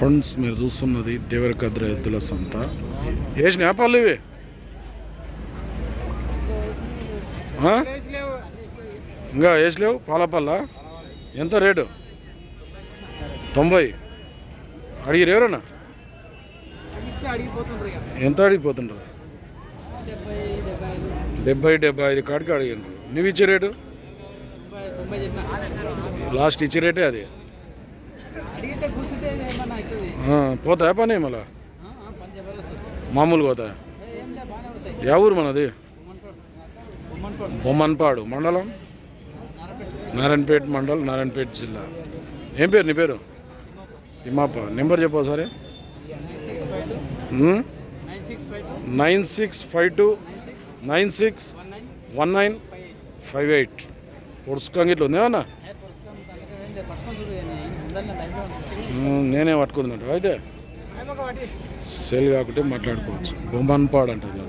Friends మీరు చూస్తున్నది దేవరకద్ర ఎద్దుల సంత. వేసిన వ్యాపారాలు ఇవి? ఇంకా వేసలేవు? పాలపల్ల ఎంత రేటు? తొంభై. అడిగిరు ఎవరన్నా? ఎంత అడిగిపోతుండ్రు? డెబ్బై డెబ్బై ఐదు కాడికి అడిగిండ్రు. నువ్వు ఇచ్చే రేటు? లాస్ట్ ఇచ్చే రేటే అది. పోతాయా పని మళ్ళా? మామూలు పోతాయా? ఏం యా ఊరు మనది? బొమ్మన్పాడు. మండలం? నారాయణపేట మండలం నారాయణపేట జిల్లా. ఏం పేరు నీ పేరు? తిమ్మాప. నెంబర్ చెప్పు సరే nine six five two nine six one nine five eight. Five eight పొడుచుకోంగి ఇట్లా ఉందేమన్నా నేనే పట్టుకున్నట్టు అయితే సేల్ కాకుంటే మాట్లాడుకోవచ్చు. బొమ్మన్పాడు అంటది